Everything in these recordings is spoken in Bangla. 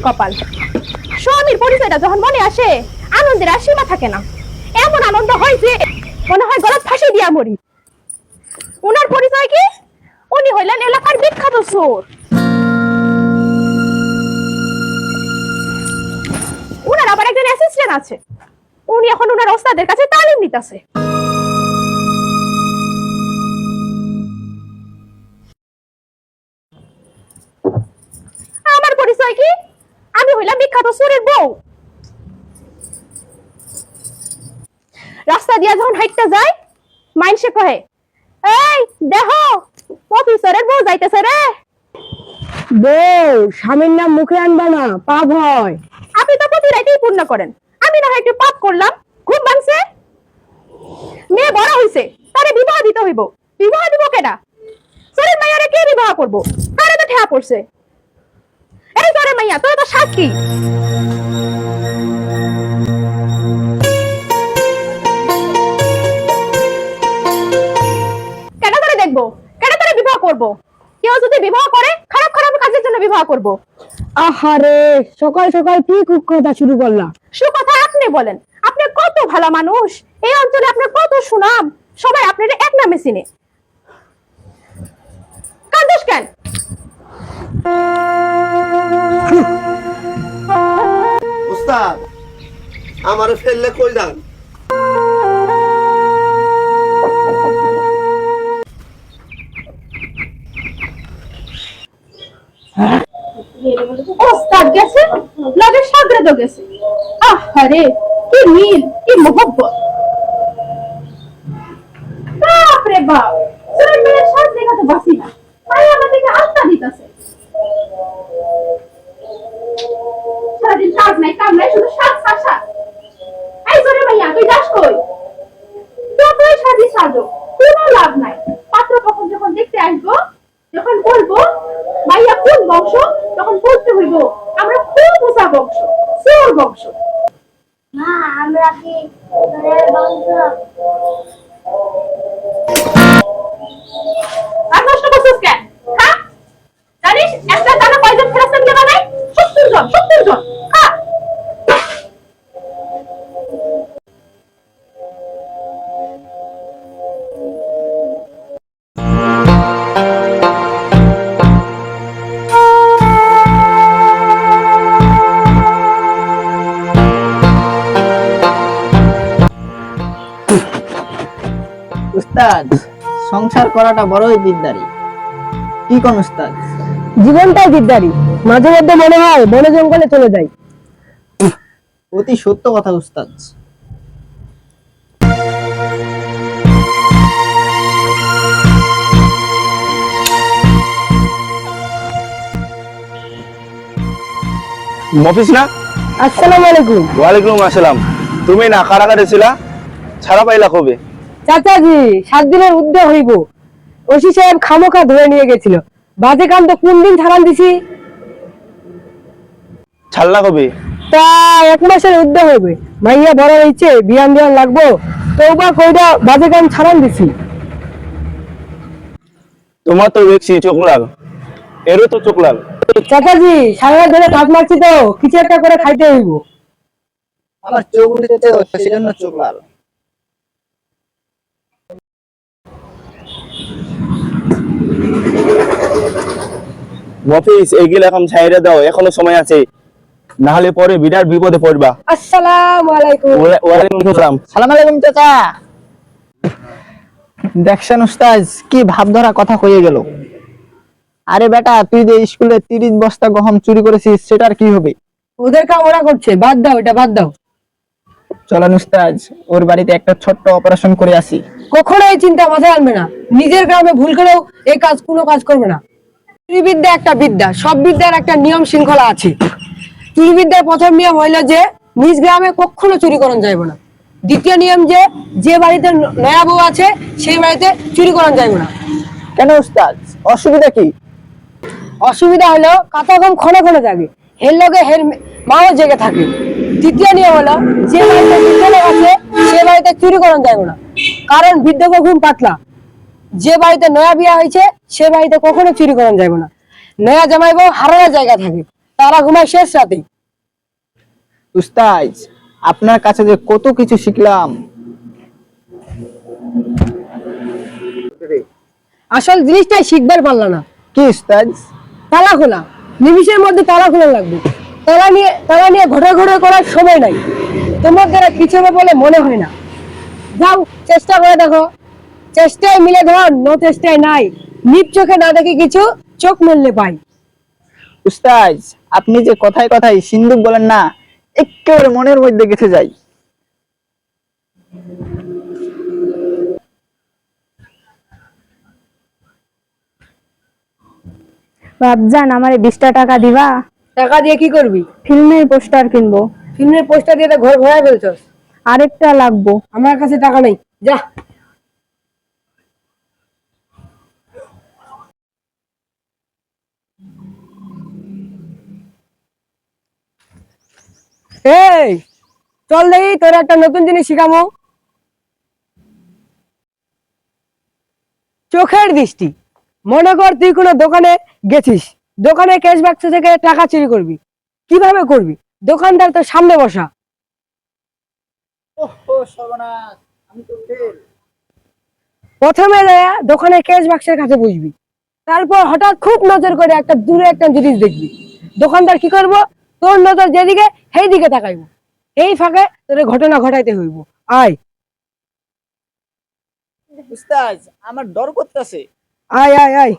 রানীর কপাল। স্বামীর পরিচয়টা যখন মনে আসে, আনন্দের আর সীমা থাকে না। এমন আনন্দ হয় যে মনে হয় গলাত ফাঁসি দিয়া মরি। উনার পরিচয় কি? উনি হইলেন এলাকার বিখ্যাত চোর। উনার আবার একজন অ্যাসিস্ট্যান্ট আছে। উনি এখন উনার ওস্তাদের কাছে তালিম নিতেছে। আমার পরিচয় কি? আমি হইলাম বিখ্যাত সুরের বউ। রাস্তা দিয়া যখন হাইটটা যায় মাইনসে কহে এই দেহ অফিসারের বউ যাইতেছে রে। বউ স্বামীর নাম মুখে আনবা না পাপ হয় আপনি তো প্রতি রাইতেই পূর্ণ করেন। আমি না হয় একটু পাপ করলাম ঘুম ভাঙছে। মেয়ে বড় হইছে তারে বিবাহ দিতে হইব। বিবাহ দিব কেডা? সরে মাইয়ারে কে বিবাহ করব? তারে তো ঠেয়া পড়ছে। মাইয়া তোর তো সাত কি? কেডা করে দেখব? কেডা করে বিবাহ করব? কেউ যদি বিবাহ করে খারাপ খারাপ কাজের জন্য বিবাহ করব। আহারে সকাল সকাল কি কুক্ষতা শুরু করলা? সুকথা আপনি বলেন আপনি কত ভালো মানুষ? এই অঞ্চলে আপনার কত সুনাম? সবাই আপনার এক নামে চিনে। কান্দোস কেন? উস্তাদ আমারে ফেললে কই যান? ওস্তাদ গেছে? কি মিল কি মোহব্বত। বাপরে বাপ! করাটা বড়ই দিকদারি কি কোন উস্তাদ? জীবনটাই মাঝে মধ্যে মনে হয় বনে জঙ্গলে চলে যাই। অতি সত্য কথা উস্তাদ। মফিস না? আসসালামু আলাইকুম। ওয়ালাইকুম আসসালাম। তুমি না কারাগারে ছিলা ছাড়া পাইলা কবে? চাচাজি সাত দিনের উদ্যোগ হইব। ওসি সাহেব খামোখা ধরে নিয়ে গেছিল। বাজে কাম তো কোন দিন ছাড়ান দিছি? ছাড়লা কবে? তা এক মাসের উদ্যোগ হইবে মাইয়া বড় হয়েছে বিয়ান বিয়ান লাগবো। তো বা কইটা বাজে কাম ছাড়ান দিছি। তোমার তো দেখছি চোখ লাল। এরও তো চোখ লাল। চাচাজি সারা রাত ধরে কাজ মারছি তো কিছু একটা করে খাইতে হইব। আমার চোখ উঠেছে সেজন্য চোখ লাল। মফিস এইগুলো এখন ছাইরে দাও এখনও সময় আছে। না হলে পরে বিরাট বিপদে পড়বা। আসসালামু আলাইকুম ওয়া- আসসালাম সালাম আলাইকুম চাচা। দেখছেন উস্তাদ কি ভাব ধরা কথা কয়ে গেল। আরে বেটা তুই যে স্কুলে তিরিশ বস্তা গহম চুরি করেছিস সেটার কি হবে? ওদের কাম ওরা করছে বাদ দাও এটা বাদ দাও। চলেন উস্তাদ ওর বাড়িতে একটা ছোট্ট অপারেশন করে আসি। কখনো এই চিন্তা মাথায় আনবে না। নিজের গ্রামে ভুল করেও এই কাজ কোনো কাজ করবে না। চুরি বিদ্যা একটা বিদ্যা। সব বিদ্যার একটা নিয়ম শৃঙ্খলা আছে। চুরি বিদ্যার প্রথম নিয়ম হইল যে নিজ গ্রামে কখনো চুরি করন যাইব না। দ্বিতীয় নিয়ম যে যে বাড়িতে নয়া বউ আছে সেই বাড়িতে চুরি করন যাইব না। কেন উস্তাদ? অসুবিধা কি? অসুবিধা হলো কাতা কম ক্ষণে ক্ষণে থাকে হের লগে হের মাও জেগে থাকে। তৃতীয় নিয়ম হলো যে বাড়িতে আছে সে বাড়িতে চুরি করন যাইব না। কারণ বিদ্যক ঘুম পাতলা। যে বাড়িতে নয়া বিয়া হয়েছে সে বাড়িতে কখনো চুরি করন যাইব না। নয়া জামাই বউ হারানোর জায়গা থাকে তারা ঘুমায় শেষ রাতে। উস্তাজ আপনার কাছে যে কত কিছু শিখলাম। আসল জিনিসটাই শিখবার পারল না। কি উস্তাজ? তালা খোলা নিমিষের মধ্যে তালা খোলা লাগবে। তালা নিয়ে তালা নিয়ে ঘোরা ঘোরা করার সময় নাই। তোমার দ্বারা কিছু বলে মনে হয় না। যাও চেষ্টা করে দেখো। চেষ্টায় মিলে ধর নো চেষ্টায় নাই। নিপ চোখে না দেখে কিছু চোখ মেললে পাই। উস্তাজ আপনি যে কথায় কথায় সিন্ধুক বলেন না একেবারে মনের মধ্যে গেছে যাই। বাবজান আমারে বিশটা টাকা দিবা? টাকা দিয়ে কি করবি? ফিল্মের পোস্টার কিনবো। ফিল্মের পোস্টার দিয়ে তো ঘর ভরাই ফেলছস। আরেকটা লাগবো। আমার কাছে টাকা নেই। যা। এই চল দেখি তোর একটা নতুন জিনিস শিখামো চোখের দৃষ্টি। মনে কর তুই কোনো দোকানে গেছিস। দোকানে ক্যাশ বাক্স থেকে টাকা চুরি করবি। কীভাবে করবি? দোকানদার তোর সামনে বসা। প্রথমে দোকানে ক্যাশ বাক্সের কাছে বুঝবি তারপর হঠাৎ খুব নজর করে একটা দূরে একটা জিনিস দেখবি। দোকানদার কি করব? তোর নজর যেদিকে সেই দিকে তাকাইব। এই ফাঁকে তোর ঘটনা ঘটাইতে হইব। আয়। আমার ডর করতেছে। আয় আয় আয়।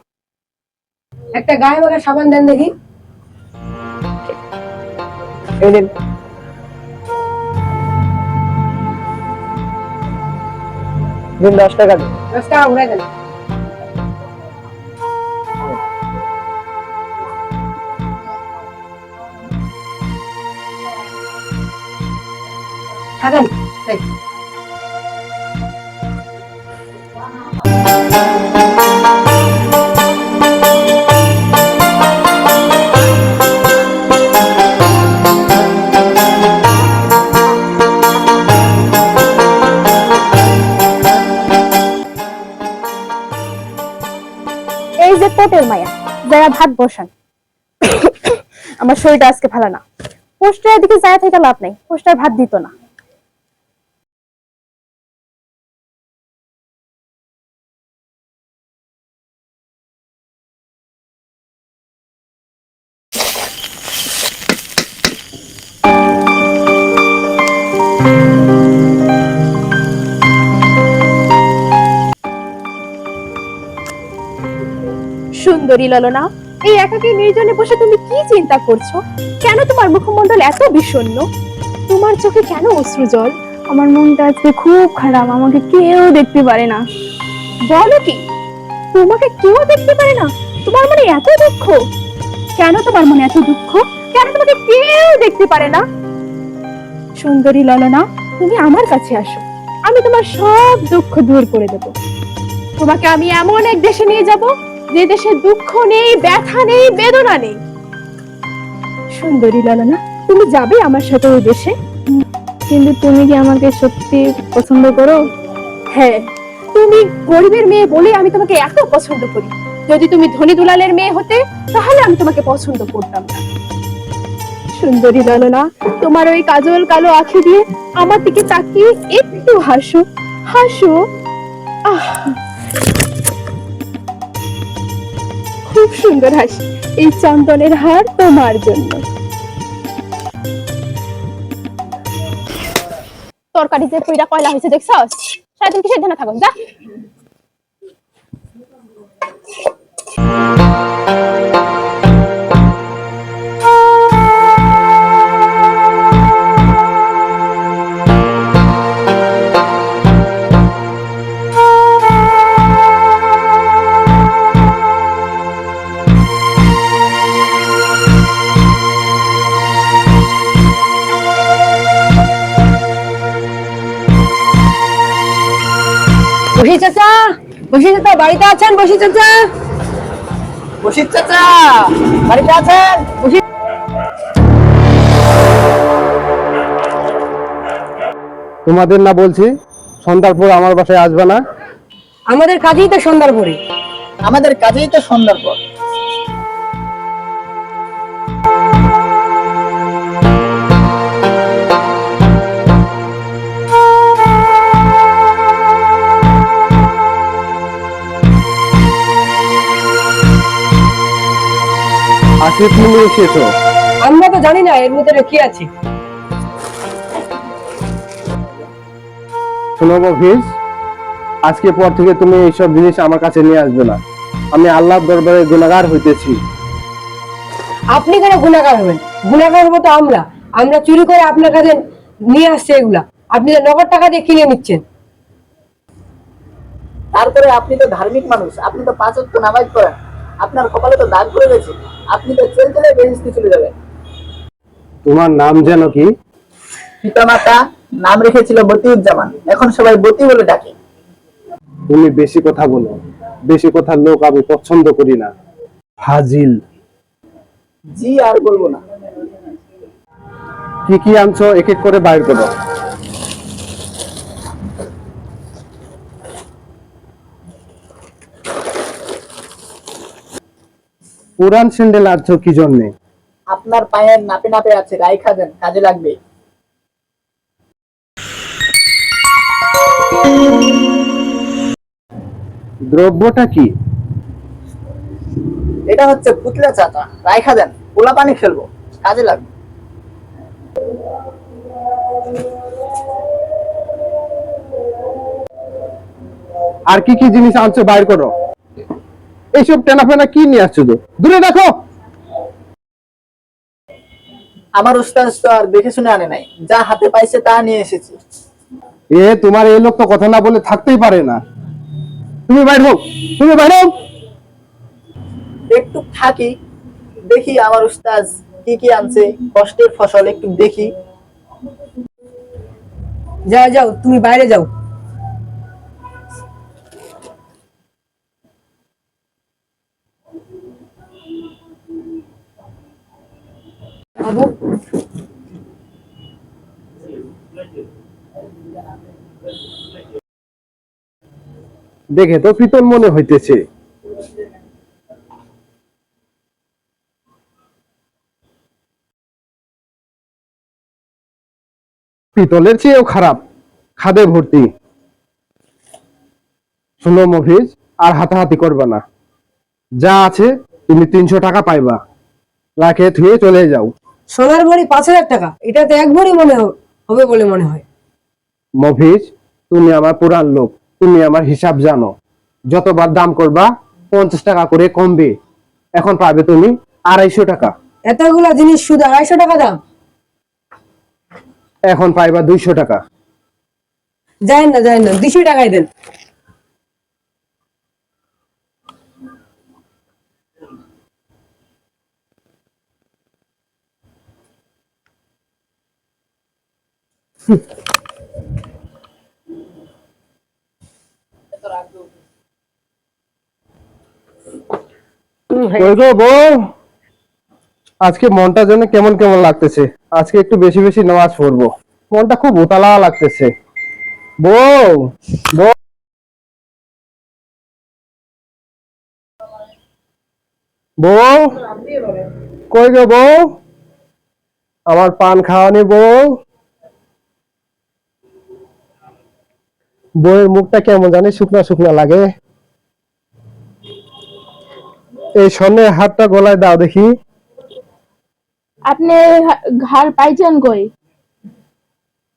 একটা গায়ে মাখা সাবান দেন দেখি। এই দেন। দিন দশ টাকা দিন। দশ টাকা উড়াই দেন। থাকেন? এই। যে মায়া যারা ভাত বসান, আমার শরীরটা আজকে ভালো না। পোস্টার দিকে যায় থেকে লাভ নাই, পোস্টার ভাত দিত না। সুন্দরী ললনা এই একাকী নির্জনে বসে তুমি কি চিন্তা করছ? কেন তোমার মুখমণ্ডল এত বিষণ্ণ? তোমার চোখে কেন অশ্রু জল? আমার মনটা আজকে খুব খারাপ আমাকে কেউ দেখতে পারে না। বলো কি? তোমাকে কেউ দেখতে পারে না? তোমার মনে এত দুঃখ? কেন তোমার মনে এত দুঃখ? কেন তোমাকে কেউ দেখতে পারে না? সুন্দরী ললনা তুমি আমার কাছে আসো। আমি তোমার সব দুঃখ দূর করে দেব। তোমাকে আমি এমন এক দেশে নিয়ে যাব যে দেশে দুঃখ নেই ব্যথা নেই বেদনা নেই। সুন্দরী ললনা তুমি যাবে আমার সাথে ওই দেশে? কিন্তু তুমি কি আমাকে সত্যি পছন্দ করো? হ্যাঁ তুমি গরিবের মেয়ে বলে আমি তোমাকে এত পছন্দ করি। যদি তুমি ধনী দুলালের মেয়ে হতে তাহলে আমি তোমাকে পছন্দ করতাম না। সুন্দরী ললনা তোমার ওই কাজল কালো আঁখি দিয়ে আমার দিকে তাকিয়ে একটু হাসো। হাসো। আহ। খুব সুন্দর হাসি। এই চন্দনের হার তোমার জন্য। তরকারি যে পুইরা কয়লা হয়েছে, দেখছস? সারাদিন কিসের না থাকো যা। চাচা? বসি চাচা বাড়িতে আছেন বসি চাচা? বসি চাচা বাড়িতে আছেন? বসি তোমাদের না বলছি সন্ধ্যারপুর আমার বাসায় আসবে না? আমাদের কাজেই তো সন্ধ্যার পরে আমাদের কাজেই তো সন্ধ্যার পর কি তুমি এসেছ? আমরা তো জানি না এর ভিতরে কি আছে। শোনো আজকে পর থেকে তুমি এইসব জিনিস আমার কাছে নিয়ে আসবে না। আমি আল্লাহর দরবারে গুণাগার হইতেছি। আপনি কেন গুণাগার হবেন? গুণাগার হব তো আমরা। আমরা চুরি করে আপনার কাছে নিয়ে আসছি এগুলা। আপনি যে নগদ টাকা দিয়ে কিনে নিচ্ছেন। তারপরে আপনি তো ধার্মিক মানুষ আপনি তো পাঁচ নামাজ পড়েন। আপনার কপালে তো দাগ পড়ে গেছে। আপনি তো চেল চেলে বেহেস্তি চলে যাবেন। তোমার নাম যেন কি? পিতামাতা নাম রেখেছিল মতিউজ্জামান এখন সবাই বতি বলে ডাকে। তুমি বেশি কথা বলো। বেশি কথা লোক আমি পছন্দ করি না। ফাজিল। জি আর বলব না। কি কি আনছো এক এক করে বাইর করো। পুরান স্যান্ডেল আনছো কি জন্যে? আপনার পায়ের নাপে নাপে আছে রাইখা দেন কাজে লাগবে। দ্রব্যটা কি? এটা হচ্ছে পুতলা চাচা রাইখা দেন পোলা পানি খেলব কাজে লাগবে। আর কি কি জিনিস আনছো বাইর করো। এইসব টেনা ফেনা কি নিয়ে আসছো তো দূরে দেখো। আমার উস্তাদ তো আর দেখে শুনে আনে নাই। যা হাতে পাইছে তা নিয়ে এসেছে। এ তোমার এই লোক তো কথা না বলে থাকতেই পারে না। তুমি বাইর হোক তুমি বাইর হোক একটু থাকি দেখি আমার উস্তাদ কি কি আনছে কষ্টের ফসল একটু দেখি। যাও যাও তুমি বাইরে যাও। দেখে তো পিতল মনে হইতেছে। পিতলের চেয়েও খারাপ। খাদে ভর্তি। শোনো মফিজ, আর হাতাহাতি করবা না। যা আছে, তুমি তিনশো টাকা পাইবা। রাখে, ধুয়ে চলে যাও। সোনার ভরি পাঁচ হাজার টাকা। এটাতে এক ভরি মনে হবে বলে মনে হয়। মফিজ তুমি আমার পুরান লোক। তুমি আমার হিসাব জানো। যতবার দাম করবা পঞ্চাশ টাকা করে কমবে। এখন পাবে তুমি আড়াইশো টাকা। এতগুলা জিনিস শুধু আড়াইশো টাকা দাম? এখন পাইবা দুইশো টাকা। যায় না যায় না দুশো টাকাই দেন। আজকে মনটা যেন কেমন কেমন লাগতেছে? আজকে একটু বেশি বেশি নামাজ পড়ব। মনটা খুব উতালা লাগতেছে। বউ বউ। বউ, কই গো বউ? আমার পান খাওয়ানি বউ। বউয়ের মুখটা কেমন জানি শুকনা শুকনা লাগে। এই স্বর্ণের হাতটা গলায় দাও দেখি। আপনি ঘর পাইছেন কই?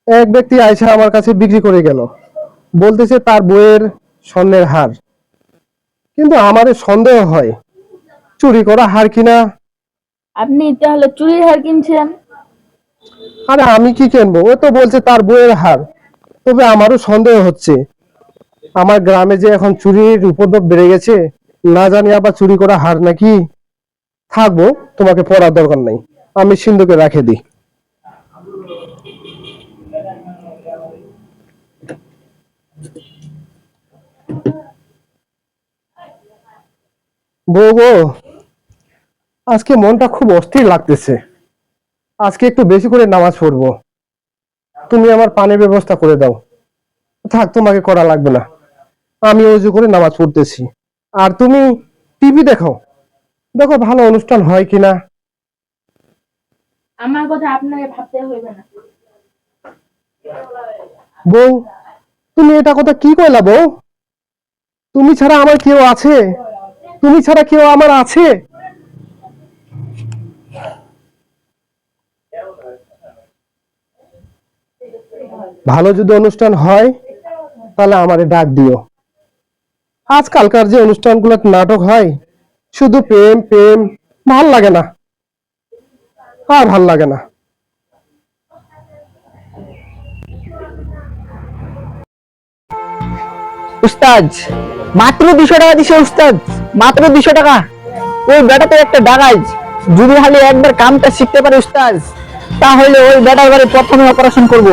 এক ব্যক্তি আইসা আমার কাছে বিক্রি করে গেল। বলতেছে তার বইয়ের স্বর্ণের হার। কিন্তু আমাদের সন্দেহ হয় চুরি করা হার কিনা আপনি তাহলে চুরির হার কিনছেন? আরে আমি কি কিনবো? ও তো বলছে তার বইয়ের হার। তবে আমারও সন্দেহ হচ্ছে। আমার গ্রামে যে এখন চুরির উপদ্রব বেড়ে গেছে, না জানি আবার চুরি করা হার নাকি। থাকব, তোমাকে পড়ার দরকার নাই। আমি সিন্ধুকে রাখে দিই। বউ গো, আজকে মনটা খুব অস্থির লাগতেছে। আজকে একটু বেশি করে নামাজ পড়ব। তুমি আমার পানির ব্যবস্থা করে দাও। থাক তোমাকে করা লাগবে না। আমি অজু করে নামাজ পড়তেছি। আর তুমি টিভি দেখো দেখো ভালো অনুষ্ঠান হয় কিনা। আমার কথা আপনাকে ভাবতে হইবে না। বউ তুমি এটা কথা কি কইলা বউ? তুমি ছাড়া আমার কেউ আছে? তুমি ছাড়া কেউ আমার আছে? ভালো যদি অনুষ্ঠান হয়, তাহলে আমারে ডাক দিও। আজকালকার যে অনুষ্ঠানগুলো নাটক হয়, শুধু প্রেম প্রেম, ভালো লাগে না। আর ভালো লাগে না। উস্তাদ, মাত্র দুশো টাকা দিছে উস্তাদ, মাত্র দুশো টাকা। ওই বেটা তো একটা ডাকাইজ যদি খালি একবার কামটা শিখতে পারে উস্তাদ, তাহলে ওই বেটার বাড়ি প্রথমে অপারেশন করব।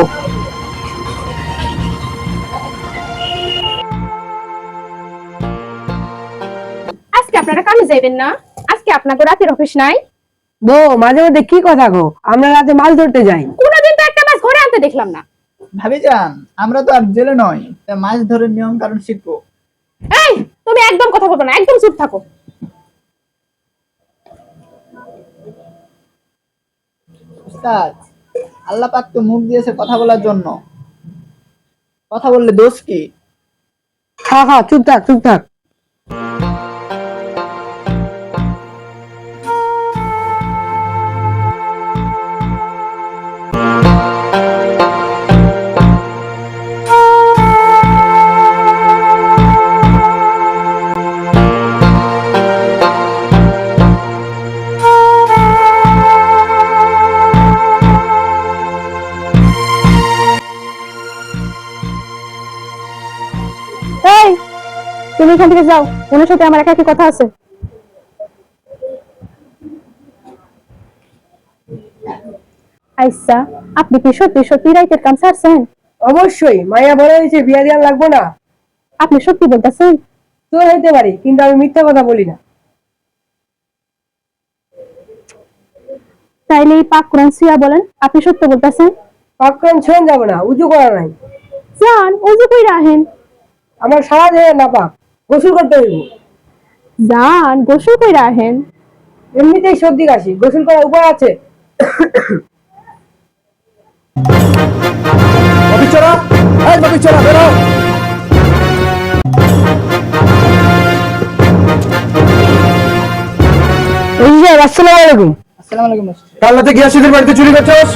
আপনারা কামে যাইবেন না। আজকে আপনাকে রাতের অফিস নাই। বউ মাঝে মধ্যে কি কথা গো? আমরা রাতে মাছ ধরতে যাই। কোনোদিন তো একটা মাছ ঘরে আনতে দেখলাম না। ভাবি যান আমরা তো আর জেলে নয় তা মাছ ধরে নিয়ম কারণ শিখব। এই তুমি একদম কথা বলব না একদম চুপ থাকো। উস্তাদ আল্লাহ পাক তো মুখ দিয়েছে কথা বলার জন্য। কথা বললে দোষ কি? খা খা চুপ থাক চুপ থাক। এখান থেকে যাও। ওনার সাথে আমার একাকি কথা আছে। আইসা আপনি কি সত্যি সত্যি রাইতের কাম ছাড়ছেন অবশ্যই মাইয়া বলে দিয়েছে বিয়া দেওয়ার লাগবো না। আপনি সত্যি বলতেছেন? তো হইতে পারি কিন্তু আমি মিথ্যা কথা বলি না। তাইলে এই পাক কোরআন সিয়া বলেন আপনি সত্য বলতেছেন? পাকড়ান ছোঁয়া যাবে না উজু করা নাই। যান উজু কইরা আহেন। আমার সারা দেহে না পাক। গোসল করতে হইব। যান গোসল কইরা আহেন এমনিতেই সর্দি কাশি গোসল করার উপায় আছে? ববিচরা এই ববিচরা বেরো। আসসালামু আলাইকুম। আসসালামু আলাইকুম কাল রাতে গিয়াসুদের বাড়িতে চুরি করছস?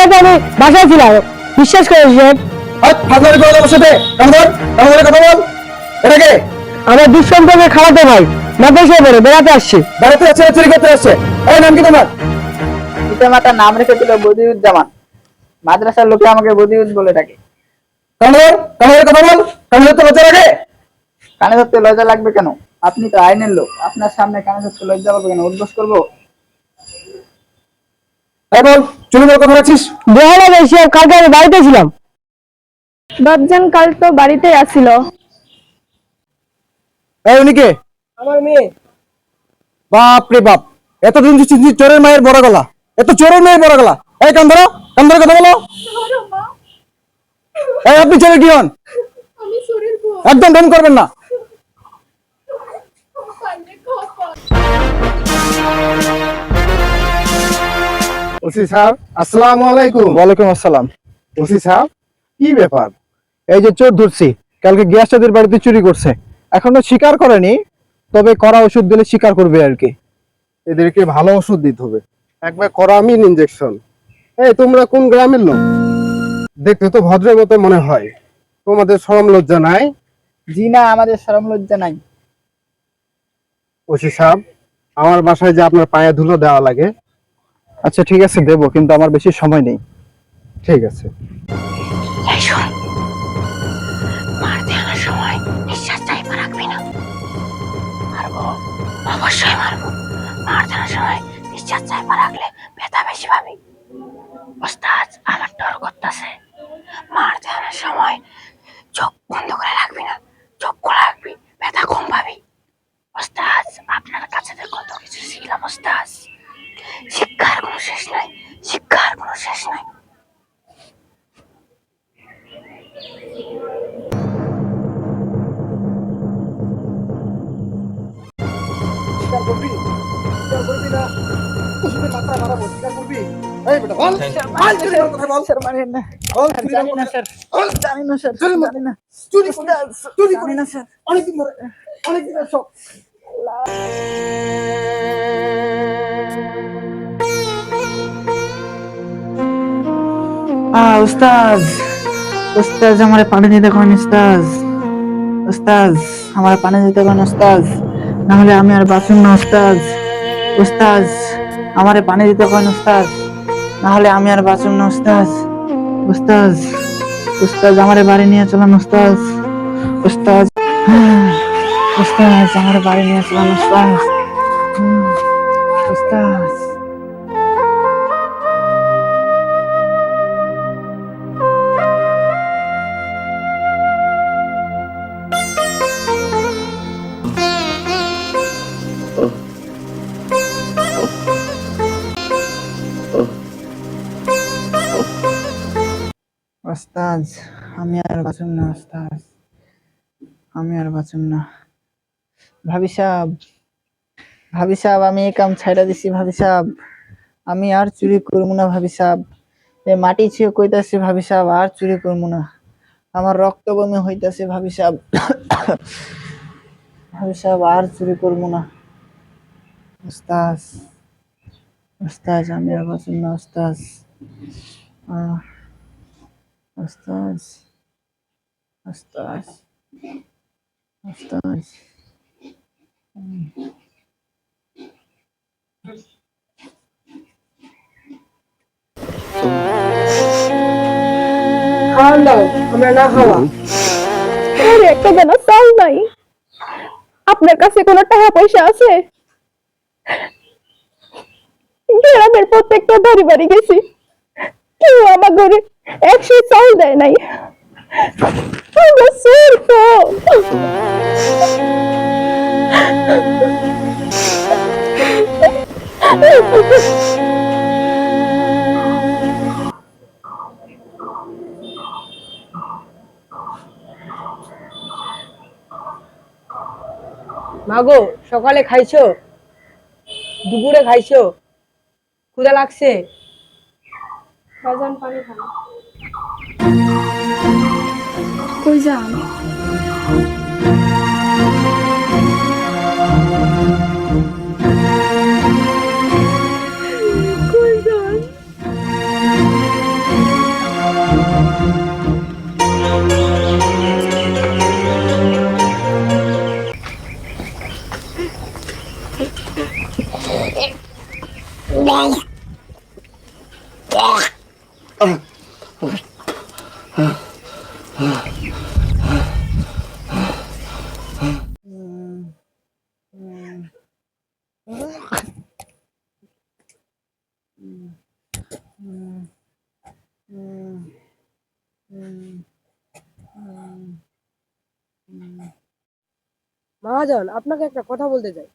রাতে আমি বাসায় ছিলাম। বিশ্বাস করে স্যার হাত ফাজলামি করে আমার সাথে। কামদার কামদারের কথা বল। এটা কে? আমার দুঃসম্পর্কে খাওয়াতে ভাই। মাদ্রাসায় পড়ে বেড়াতে আসছে। বাড়িতে আছে চুরি করতে আসছে। এই নাম কি তোমার? পিতামাতার নাম রেখেছিল বদিউজ্জামান। মাদ্রাসার লোকে আমাকে বদিউজ বলে ডাকে। কথা বল। তো লজ্জা লাগে? কানে ধরতে লজ্জা লাগবে কেন? আপনি তো আইনের লোক। আপনার সামনে কানে ধরতে লজ্জা পাবে কেন? উদ্বোস করব? এই বল চুরি করার কথা রাখছিস বেহালা বেশি কালকে আমি বাড়িতে ছিলাম। দশজন কাল তো বাড়িতেই আসিল। এই উনি কে? আমার মেয়ে। বাপ রে বাপ। এতদিন চিনছি চোরের মায়ের বড় গলা। এত চোরের মেয়ের বড় গলা। এই কান্দরা কান্দরা কথা বলো। এই আপনি চোরে কি হন? একদম ঢং করবেন না। ওসি সাহেব আসসালামু আলাইকুম। ওয়ালাইকুম আসসালাম। ওসি সাহেব কি ব্যাপার? এই যে চোর ধরছি কালকে গিয়াসটাদের বাড়িতে চুরি করছে। এখনও স্বীকার করেনি তবে করা ওষুধ দিলে স্বীকার করবে আর কি। এদেরকে ভালো ওষুধ দিতে হবে। একবার করামিন ইনজেকশন এই তোমরা কোন গ্রামের লোক? দেখতে তো ভদ্রের মতো মনে হয়। তোমাদের শরম লজ্জা নাই? জি না আমাদের শরম লজ্জা নাই। ওসি সাহেব আমার বাসায় যে আপনার পায়ে ধুলো দেওয়া লাগে। আচ্ছা ঠিক আছে দেবো কিন্তু আমার বেশি সময় নেই। ঠিক আছে। নিঃশ্বাস চাইবা রাখলে ব্যথা বেশি পাবি। ওস্তাদ, আমার ডর করতেছে। মারতে আনার সময় চোখ বন্ধ করে রাখবি না। চোখ খোলা রাখবি, ব্যথা কম পাবি। ওস্তাদ, আপনার কাছে কত কিছু শিখলাম, ওস্তাদ। শিক্ষার কোনো শেষ নাই, শিক্ষার কোনো শেষ নাই। মারেন না? জানি না স্যার। জানি না স্যার জানি না। জানি না স্যার। আহ উস্তাদ। উস্তাজ আমার পানি দিতে কোন উস্তাজ উস্তাজ আমার পানি দিতে কোন উস্তাজ না হলে আমি আর বাঁচুম না উস্তাজ উস্তাজ আমারে পানি দিতে পারেন উস্তাজ না হলে আমি আর বাঁচুম না উস্তাজ উস্তাজ উস্তাজ আমারে বাড়ি নিয়ে চলান উস্তাজ উস্তাজ উস্তাজ আমার বাড়ি নিয়ে চলান উস্তাজ হুম, ওস্তাজ আমি আর বাঁচুম না ওস্তাজ আমি আর বাঁচুম না। ভাবি সাহেব ভাবি সাহেব, আমি এই কাম ছাইড়া দিছি, ভাবি সাহেব। আমি আর চুরি করব না, ভাবি সাহেব। এ মাটি ছুঁয়ে কইতাছি, ভাবি সাহেব, আর চুরি করব না। আমার রক্ত বমি হইতাছে, ভাবি সাহেব। ভাবি সাহেব, আর চুরি করব না। ওস্তাজ ওস্তাজ আমি আর বাঁচুম না ওস্তাজ আহ Ustaz. Ustaz. Ustaz. प्रत्येक দাও আমরা না क्यों একশো চাল দেয় নাই মাগো সকালে খাইছো? দুপুরে খাইছো? ক্ষুধা লাগছে? বাজান পানি খান কই যান মহাজন আপনাকে একটা কথা বলতে চাই।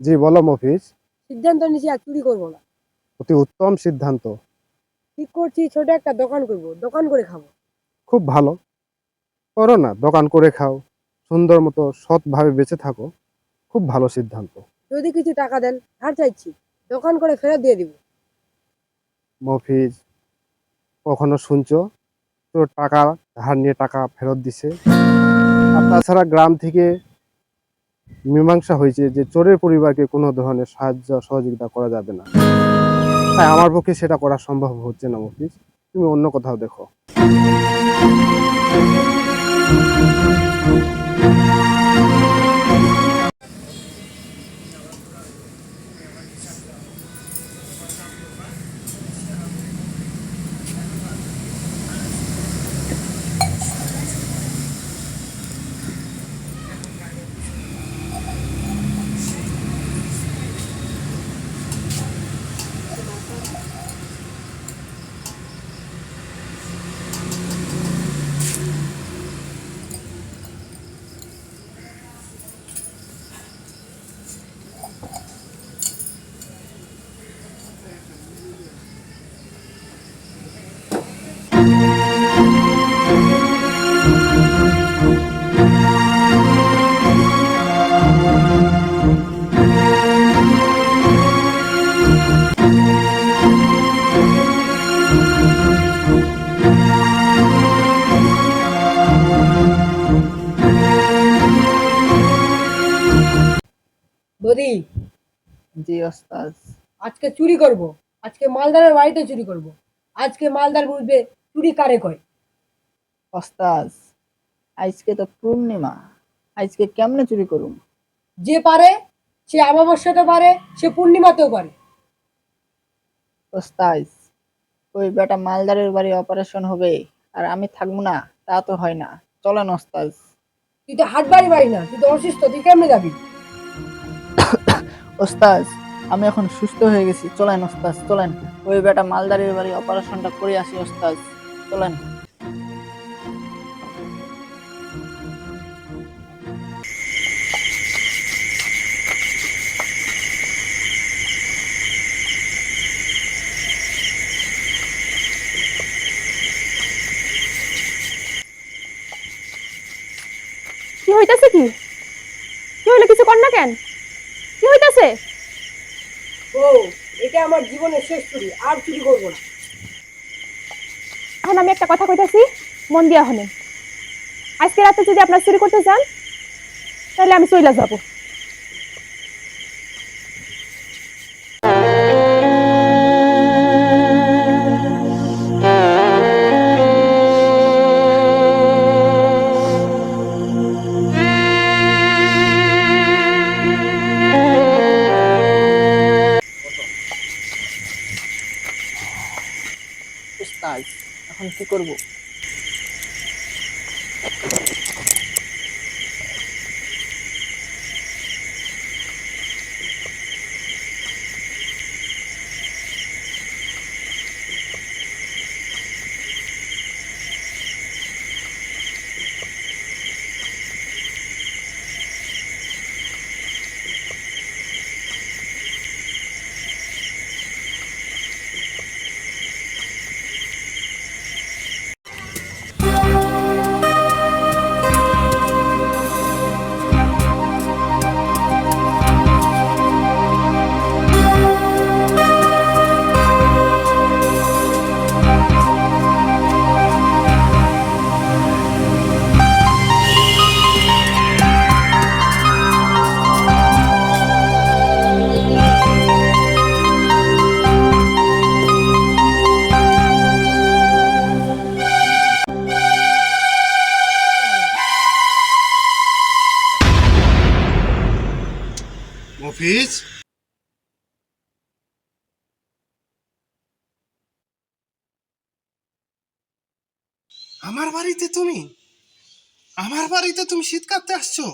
জি বলো মফিজ। সিদ্ধান্ত নিয়েছি আর চুরি করব না। অতি উত্তম সিদ্ধান্ত। ঠিক করছি ছোট একটা দোকান করব দোকান করে খাব। খুব ভালো। করো না দোকান করে খাও। সুন্দর মতো সৎভাবে বেঁচে থাকো। খুব ভালো সিদ্ধান্ত। যদি কিছু টাকা দেন ধার চাইছি। দোকান করে ফেরত দিয়ে দিব। মফিজ কখনো শুনছো? তোর টাকা ধার নিয়ে টাকা ফেরত দিছে। আর তাছাড়া গ্রাম থেকে মীমাংসা হয়েছে যে চোরের পরিবারকে কোনো ধরনের সাহায্য, সহযোগিতা করা যাবে না। তাই আমার পক্ষে সেটা করা সম্ভব হচ্ছে না মফিস তুমি অন্য কোথাও দেখো। চুরি করব। আজকে মালদারের বাড়িতে চুরি করব। আজকে মালদার বুঝবে চুরি কারে কয় ওস্তাদ আজকে তো পূর্ণিমা। আজকে কেমনে চুরি করুম? যে পারে সে অমাবস্যাতে পারে সে পূর্ণিমাতেও পারে। ওস্তাদ ওই বেটা মালদারের বাড়ি অপারেশন হবে আর আমি থাকব না তা তো হয় না। চলেন ওস্তাদ। তুই তো হাট বাড়ি বাড়ি না তুই তো অসুস্থ তুই কেমনে যাবি? ওস্তাদ আমি এখন সুস্থ হয়ে গেছি। চলেন ওস্তাদ, চলেন। ওই বেটা মালদারের বাড়ি অপারেশনটা করে আসি ওস্তাদ। চলেন। কি হইতাছে কি? কি হইলে, কিছু কর না কেন? কি হইতাছে? ও, এটা আমার জীবনের শেষ চুরি, আর চুরি করব না। এখন আমি একটা কথা কইতেছি, মন দিয়া হলেন আজকে রাতে যদি আপনার চুরি করতে চান, তাহলে আমি চইলা যাব। আসছো?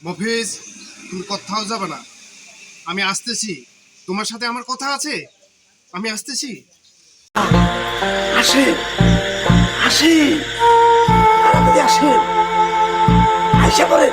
মফিজ, তুমি কোথাও যাবে না। আমি আসতেছি। তোমার সাথে আমার কথা আছে? আমি আসতেছি। আসে আসে আসে আইসা পড়েন